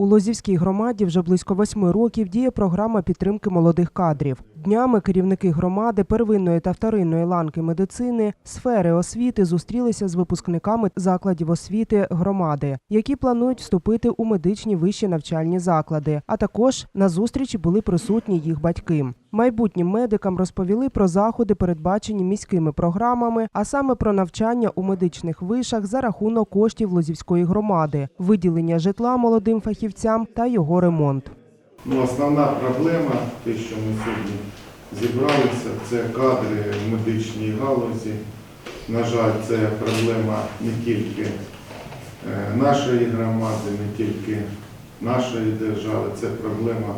У Лозівській громаді вже близько восьми років діє програма підтримки молодих кадрів. Днями керівники громади первинної та вторинної ланки медицини, сфери освіти зустрілися з випускниками закладів освіти громади, які планують вступити у медичні вищі навчальні заклади. А також на зустрічі були присутні їх батьки. Майбутнім медикам розповіли про заходи, передбачені міськими програмами, а саме про навчання у медичних вишах за рахунок коштів Лозівської громади, виділення житла молодим фахівцям та його ремонт. Ну, основна проблема, те, що ми сьогодні зібралися, це кадри в медичній галузі. На жаль, це проблема не тільки е, нашої громади, не тільки нашої держави, це проблема,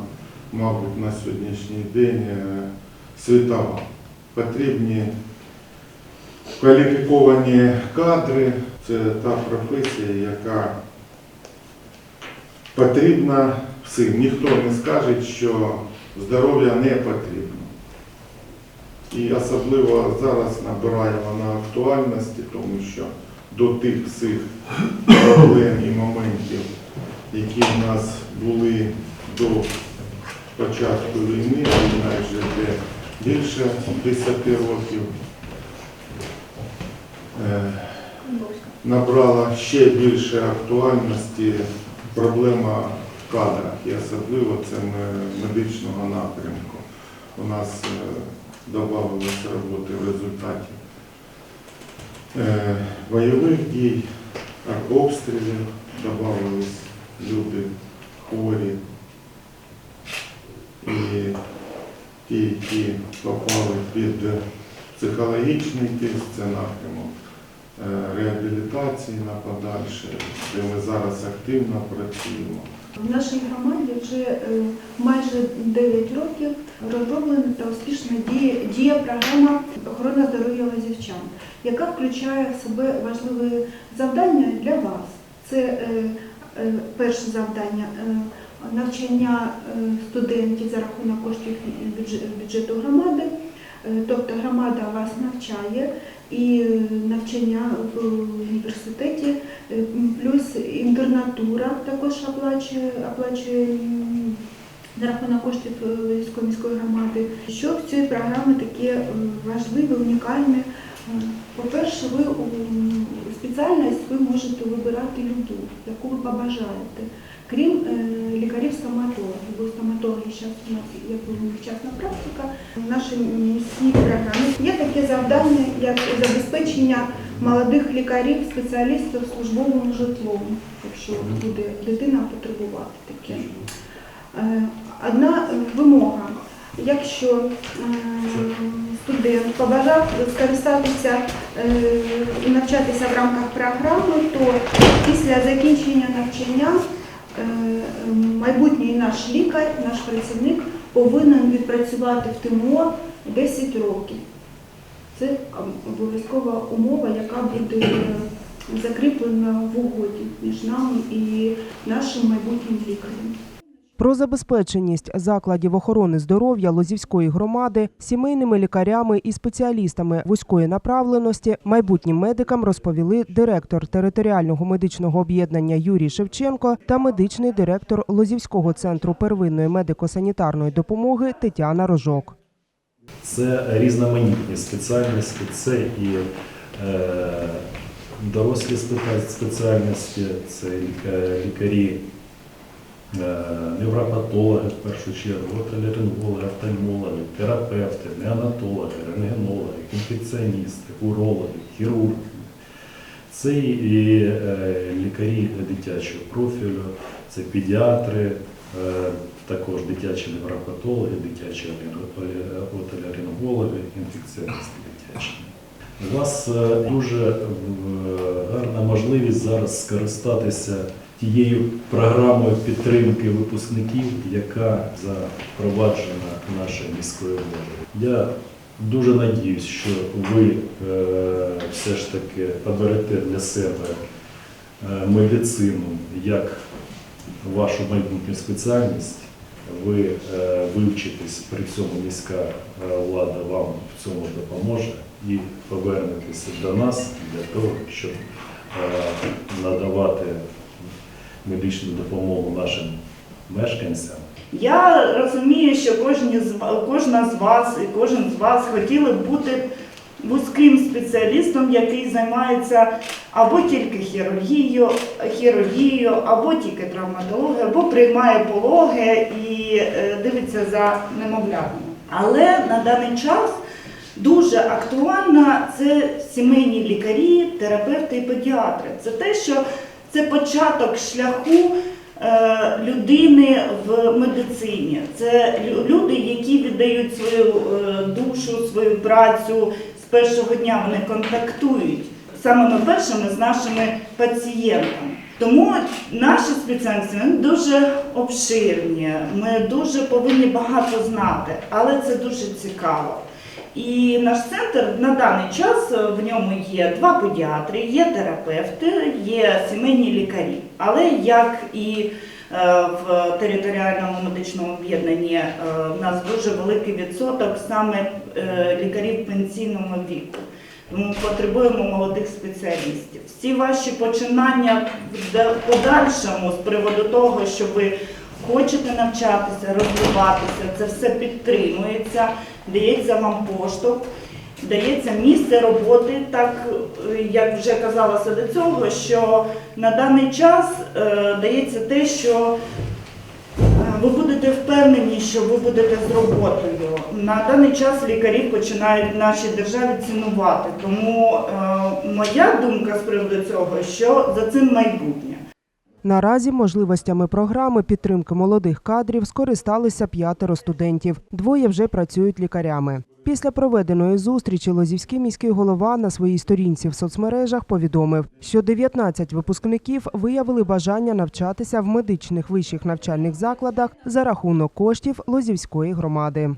мабуть, на сьогоднішній день е, світова. Потрібні кваліфіковані кадри, це та професія, яка потрібна всім. Ніхто не скаже, що здоров'я не потрібно. І особливо зараз набирає вона актуальності, тому що до тих всіх проблем і моментів, які в нас були до початку війни, вже йде більше 10 років, е, набрала ще більше актуальності проблема кадрах, і особливо це медичного напрямку. У нас додавалося роботи в результаті е, бойових дій, обстрілів, додавались люди хворі. І ті, які попали під психологічний тиск, це напрямок е, реабілітації на подальше, де ми зараз активно працюємо. В нашій громаді вже е, майже 9 років розроблена та успішно діє, діє програма охорони здоров'я лазівчан, яка включає в себе важливі завдання для вас. Це е, е, перше завдання е, навчання е, студентів за рахунок коштів бюджету громади. Е, Тобто громада вас навчає і е, навчання в університеті Е, Плюс інтернатура також оплачує, оплачує за рахунок коштів міської громади. Що в цій програмі таке важливе, унікальне? Е, По-перше, ви спеціальність ви можете вибирати любу, яку ви побажаєте. Крім е, лікарів-стоматологів, бо стоматологи зараз у нас як вчасна практика. В нашій міській програмі є таке завдання, як забезпечення молодих лікарів, спеціалістів службовим житлом, якщо буде дитина потребувати таке. Е, Одна вимога. Якщо студент побажав скористатися е, і навчатися в рамках програми, то після закінчення навчання е, майбутній наш лікар, наш працівник повинен відпрацювати в ТМО 10 років. Це обов'язкова умова, яка буде е, закріплена в угоді між нами і нашим майбутнім лікарем. Про забезпеченість закладів охорони здоров'я Лозівської громади сімейними лікарями і спеціалістами вузької направленості майбутнім медикам розповіли директор територіального медичного об'єднання Юрій Шевченко та медичний директор Лозівського центру первинної медико-санітарної допомоги Тетяна Рожок. Це різноманітні спеціальності, це і е, дорослі спеці- спеціальності, це ліка- лікарі, невропатологи в першу чергу, отоларинологи, офтальмологи, терапевти, неонатологи, рентгенологи, інфекціоністи, урологи, хірурги. Це і е, лікарі дитячого профілю, це педіатри, е, також дитячі невропатологи, дитячі отоларингологи, інфекціоністи дитячі. У вас е, дуже е, гарна можливість зараз скористатися тією програмою підтримки випускників, яка запроваджена нашою міською владою. Я дуже надіюсь, що ви е, все ж таки оберете для себе е, медицину як вашу майбутню спеціальність. Ви е, вивчитесь, при цьому міська е, влада вам в цьому допоможе і повернетеся до нас для того, щоб е, надавати медичну допомогу нашим мешканцям. Я розумію, що кожні з кожна з вас і кожен з вас хотіли б бути вузьким спеціалістом, який займається або тільки хірургією, хірургією, або тільки травматологією, або приймає пологи і е, дивиться за немовлятами. Але на даний час дуже актуальна це сімейні лікарі, терапевти і педіатри. Це те, що це початок шляху е, людини в медицині. Це люди, які віддають свою е, душу, свою працю з першого дня. Вони контактують самими першими з нашими пацієнтами. Тому наші спеціальності дуже обширні. Ми дуже повинні багато знати, але це дуже цікаво. І наш центр на даний час е, в ньому є два педіатри, є терапевти, є сімейні лікарі. Але як і е, в територіальному медичному об'єднанні е, в нас дуже великий відсоток саме лікарів пенсійного віку. Тому потребуємо молодих спеціалістів. Всі ваші починання в подальшому з приводу того, що ви хочете навчатися, розвиватися, це все підтримується, дається вам поштовх, дається місце роботи, так е, як вже казалося до цього, що на даний час е, дається те, що е, ви будете впевнені, що ви будете з роботою. На даний час лікарі починають в нашій державі цінувати. Тому моя думка з приводу цього, що за цим майбутнє. Наразі можливостями програми підтримки молодих кадрів скористалися п'ятеро студентів. Двоє вже працюють лікарями. Після проведеної зустрічі Лозівський міський голова на своїй сторінці в соцмережах повідомив, що 19 випускників виявили бажання навчатися в медичних вищих навчальних закладах за рахунок коштів Лозівської громади.